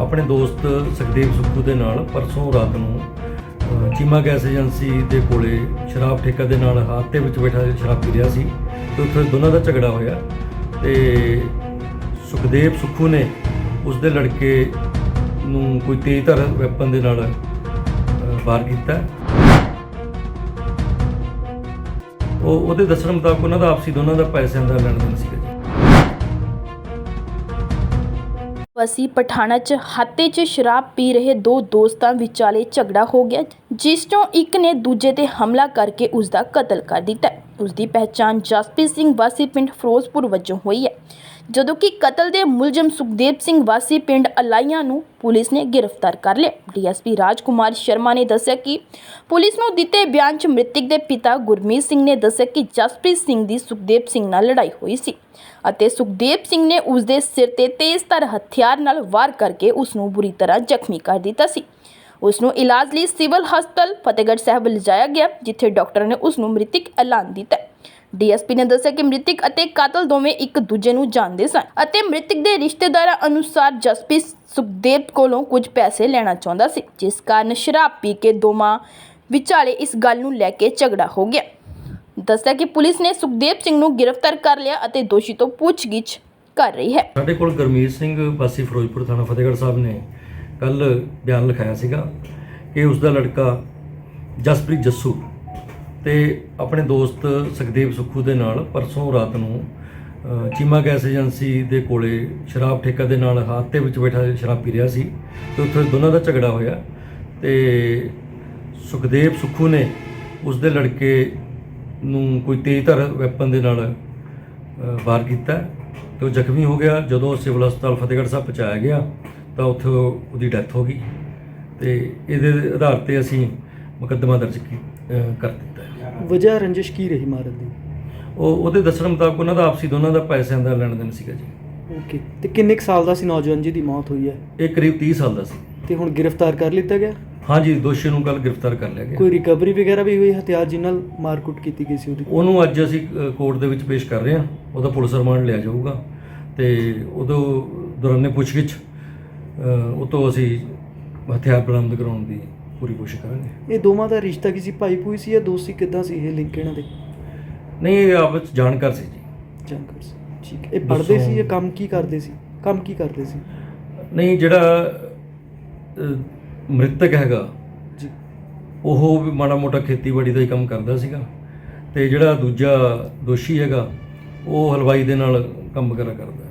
ਆਪਣੇ ਦੋਸਤ ਸੁਖਦੇਵ ਸੁੱਖੂ ਦੇ ਨਾਲ ਪਰਸੋਂ ਰਾਤ ਨੂੰ ਚੀਮਾ ਗੈਸ ਏਜੰਸੀ ਦੇ ਕੋਲੇ ਸ਼ਰਾਬ ਠੇਕਾ ਦੇ ਨਾਲ ਹਾਤੇ ਵਿੱਚ ਬੈਠਾ ਸ਼ਰਾਬ ਪੀ ਰਿਹਾ ਸੀ ਤੇ ਉੱਥੇ ਦੋਨਾਂ ਦਾ ਝਗੜਾ ਹੋਇਆ ਤੇ ਸੁਖਦੇਵ ਸੁੱਖੂ ਨੇ ਉਸ ਦੇ ਲੜਕੇ ਨੂੰ ਕੋਈ ਤੇਜ਼ ਤੇਜ਼ਧਾਰ ਵੈਪਨ ਦੇ ਨਾਲ ਅ, ਵਾਰ ਕੀਤਾ। ਉਹ ਉਹਦੇ ਦੱਸਣ ਮੁਤਾਬਕ ਉਹਨਾਂ ਦਾ ਆਪਸੀ ਦੋਨਾਂ ਦਾ ਪੈਸਿਆਂ ਦਾ ਲੈਣ ਦੇਣ ਸੀਗਾ ਜੀ ਵਸੀ ਪਠਾਣਾ 'ਚ ਹਾਤੇ 'ਚ ਸ਼ਰਾਬ ਪੀ ਰਹੇ ਦੋ ਦੋਸਤਾਂ ਵਿਚਾਲੇ ਝਗੜਾ ਹੋ ਗਿਆ, ਜਿਸ ਚੋਂ ਇੱਕ ਨੇ ਦੂਜੇ ਤੇ ਹਮਲਾ ਕਰਕੇ ਉਸ ਦਾ ਕਤਲ ਕਰ ਦਿੱਤਾ। ਉਸ ਦੀ ਪਹਿਚਾਣ ਜਸਪ੍ਰੀਤ ਸਿੰਘ ਵਾਸੀ ਪਿੰਡ ਫਿਰੋਜ਼ਪੁਰ ਵਜੋਂ ਹੋਈ ਹੈ। ਜਦੋਂ ਕਿ ਕਤਲ ਦੇ ਮੁਲਜ਼ਮ ਸੁਖਦੇਵ ਸਿੰਘ ਵਾਸੀ ਪਿੰਡ ਅਲਾਈਆਂ ਨੂੰ ਪੁਲਿਸ ਨੇ ਗ੍ਰਿਫਤਾਰ ਕਰ ਲਿਆ। ਡੀਐਸਪੀ ਰਾਜਕੁਮਾਰ ਸ਼ਰਮਾ ਨੇ ਦੱਸਿਆ ਕਿ ਪੁਲਿਸ ਨੂੰ ਦਿੱਤੇ ਬਿਆਨ 'ਚ ਮ੍ਰਿਤਕ ਦੇ ਪਿਤਾ ਗੁਰਮੀਤ ਸਿੰਘ ਨੇ ਦੱਸਿਆ ਕਿ ਜਸਪ੍ਰੀਤ ਸਿੰਘ ਦੀ ਸੁਖਦੇਵ ਸਿੰਘ ਨਾਲ ਲੜਾਈ ਹੋਈ ਸੀ ਅਤੇ ਸੁਖਦੇਵ ਸਿੰਘ ਨੇ ਉਸ ਦੇ ਸਿਰ ਤੇ ਤੇਜ਼ਧਾਰ ਹਥਿਆਰ ਨਾਲ ਵਾਰ ਕਰਕੇ ਉਸ ਨੂੰ ਬੁਰੀ ਤਰ੍ਹਾਂ ਜ਼ਖਮੀ ਕਰ ਦਿੱਤਾ ਸੀ। ਉਸ ਨੂੰ ਇਲਾਜ ਲਈ ਸਿਵਲ ਹਸਪਤਾਲ ਫਤਿਹਗੜ੍ਹ ਸਾਹਿਬ ਲਿਜਾਇਆ ਗਿਆ, ਜਿੱਥੇ ਡਾਕਟਰ ਨੇ ਉਸ ਨੂੰ ਮ੍ਰਿਤਕ ਐਲਾਨ ਦਿੱਤਾ ਡੀਐਸਪੀ ਨੇ ਦੱਸਿਆ ਕਿ ਮ੍ਰਿਤਕ ਅਤੇ ਕਾਤਲ ਦੋਵੇਂ ਇੱਕ ਦੂਜੇ ਨੂੰ ਜਾਣਦੇ ਸਨ ਅਤੇ ਮ੍ਰਿਤਕ ਦੇ ਰਿਸ਼ਤੇਦਾਰਾਂ ਅਨੁਸਾਰ ਜਸਪ੍ਰੀਤ ਸੁਖਦੇਵ ਕੋਲੋਂ ਕੁਝ ਪੈਸੇ ਲੈਣਾ ਚਾਹੁੰਦਾ ਸੀ, ਜਿਸ ਕਾਰਨ ਸ਼ਰਾਬ ਪੀ ਕੇ ਦੋਵਾਂ ਵਿਚਾਲੇ ਇਸ ਗੱਲ ਨੂੰ ਲੈ ਕੇ ਝਗੜਾ ਹੋ ਗਿਆ। ਦੱਸਿਆ ਕਿ ਪੁਲਿਸ ਨੇ ਸੁਖਦੇਵ ਸਿੰਘ ਨੂੰ ਗ੍ਰਿਫਤਾਰ ਕਰ ਲਿਆ ਅਤੇ ਦੋਸ਼ੀ ਤੋਂ ਪੁੱਛਗਿੱਛ ਕਰ ਰਹੀ ਹੈ। ਸਾਡੇ ਕੋਲ ਗੁਰਮੀਤ ਸਿੰਘ ਵਾਸੀ ਫਿਰੋਜ਼ਪੁਰ ਥਾਣਾ ਫਤਿਹਗੜ੍ਹ ਸਾਹਿਬ ਨੇ ਕੱਲ ਬਿਆਨ ਲਿਖਾਇਆ ਸੀਗਾ ਕਿ ਉਸ ਦਾ ਲੜਕਾ ਜਸਪ੍ਰੀਤ ਜੱਸੂ ਤੇ ਆਪਣੇ ਦੋਸਤ ਸੁਖਦੇਵ ਸੁੱਖੂ ਦੇ ਨਾਲ ਪਰਸੋਂ ਰਾਤ ਨੂੰ ਚੀਮਾ ਗੈਸ ਏਜੰਸੀ ਦੇ ਕੋਲੇ ਸ਼ਰਾਬ ਠੇਕਾ ਦੇ ਨਾਲ ਹਾਤੇ ਵਿੱਚ ਬੈਠਾ ਸ਼ਰਾਬ ਪੀ ਰਿਹਾ ਸੀ ਤੇ ਉੱਥੇ ਦੋਨਾਂ ਦਾ ਝਗੜਾ ਹੋਇਆ ਤੇ ਸੁਖਦੇਵ ਸੁੱਖੂ ਨੇ ਉਸ ਦੇ ਲੜਕੇ ਨੂੰ ਕੋਈ ਤੇਜ਼ ਤੇਜ਼ਧਾਰ ਵੈਪਨ ਦੇ ਨਾਲ ਵਾਰ ਕੀਤਾ ਤੇ ਉਹ ਜ਼ਖਮੀ ਹੋ ਗਿਆ ਜਦੋਂ ਸਿਵਲ ਹਸਪਤਾਲ ਫਤਿਹਗੜ੍ਹ ਸਾਹਿਬ ਪਹੁੰਚਾਇਆ ਗਿਆ। ਤਾਂ ਉੱਥੇ ਉਹ- ਉਹਦੀ ਡੈਥ ਹੋ ਗਈ ਤੇ ਇਹਦੇ ਆਧਾਰ ਤੇ ਅਸੀਂ ਮੁਕੱਦਮਾ ਦਰਜ ਕੀ- ਕਰ ਦਿੱਤਾ ਹੈ। ਵਜ੍ਹਾ ਰੰਜਿਸ਼ ਕੀ ਰਹੀ ਮਾਰਨ ਦੀ? ਉਹ ਉਹਦੇ ਦੱਸਣ ਮੁਤਾਬਕ ਉਹਨਾਂ ਦਾ ਆਪਸੀ ਦੋਨਾਂ ਦਾ ਪੈਸਿਆਂ ਦਾ ਲੈਣ ਦੇਣ ਸੀਗਾ ਜੀ। ਓਕੇ ਤੇ ਕਿੰਨੇ ਕੁ ਸਾਲ ਦਾ ਸੀ ਨੌਜਵਾਨ ਜੀ ਦੀ ਮੌਤ ਹੋਈ ਹੈ? ਇਹ ਕਰੀਬ 30 ਸਾਲ ਦਾ ਸੀ। ਤੇ ਹੁਣ ਗ੍ਰਿਫਤਾਰ ਕਰ ਲਿੱਤਾ ਗਿਆ? ਹਾਂਜੀ ਦੋਸ਼ੀ ਨੂੰ ਕੱਲ ਗ੍ਰਿਫਤਾਰ ਕਰ ਲਿਆ ਗਿਆ। ਕੋਈ ਰਿਕਵਰੀ ਵਗੈਰਾ ਵੀ ਹੋਈ ਹਥਿਆਰ ਜਿਸ ਨਾਲ ਮਾਰਕੁੱਟ ਕੀਤੀ ਗਈ ਸੀ ਉਹਦੀ? ਉਹਨੂੰ ਅੱਜ ਅਸੀਂ ਅ, ਕੋਰਟ ਦੇ ਵਿੱਚ ਪੇਸ਼ ਕਰ ਰਹੇ ਹਾਂ। ਉਹਦਾ ਪੁਲਿਸ ਰਿਮਾਂਡ ਲਿਆ ਜਾਊਗਾ। ਤੇ ਉਦੋਂ ਦੌਰਾਨੇ ਪੁੱਛਗਿੱਛ ਉਹ ਤੋਂ ਅਸੀਂ ਹਥਿਆਰ ਬਰਾਮਦ ਕਰਾਉਣ ਦੀ ਪੂਰੀ ਕੋਸ਼ਿਸ਼ ਕਰਾਂਗੇ। ਇਹ ਦੋਵਾਂ ਦਾ ਰਿਸ਼ਤਾ ਕਿਸੇ ਭਾਈ ਭੂਈ ਸੀ ਜਾਂ ਦੋਸਤੀ ਕਿੱਦਾਂ ਸੀ ਇਹ ਲਿੰਕ ਇਹਨਾਂ ਦੇ? ਨਹੀਂ ਇਹ ਆਪਸ ਵਿੱਚ ਜਾਣਕਾਰ ਸੀ ਜੀ। ਜਾਣਕਾਰ ਸੀ ਠੀਕ। ਇਹ ਪੜ੍ਹਦੇ ਸੀ ਜਾਂ ਕੰਮ ਕੀ ਕਰਦੇ ਸੀ? ਕੰਮ ਕੀ ਕਰਦੇ ਸੀ? ਨਹੀਂ ਜਿਹੜਾ ਮ੍ਰਿਤਕ ਹੈਗਾ ਜੀ। ਉਹ ਵੀ ਮਾੜਾ ਮੋਟਾ ਖੇਤੀਬਾੜੀ ਦਾ ਹੀ ਕੰਮ ਕਰਦਾ ਸੀਗਾ। ਤੇ ਜਿਹੜਾ ਦੂਜਾ ਦੋਸ਼ੀ ਹੈਗਾ ਉਹ ਹਲਵਾਈ ਦੇ ਨਾਲ ਕੰਮ ਵਗੈਰਾ ਕਰਦਾ।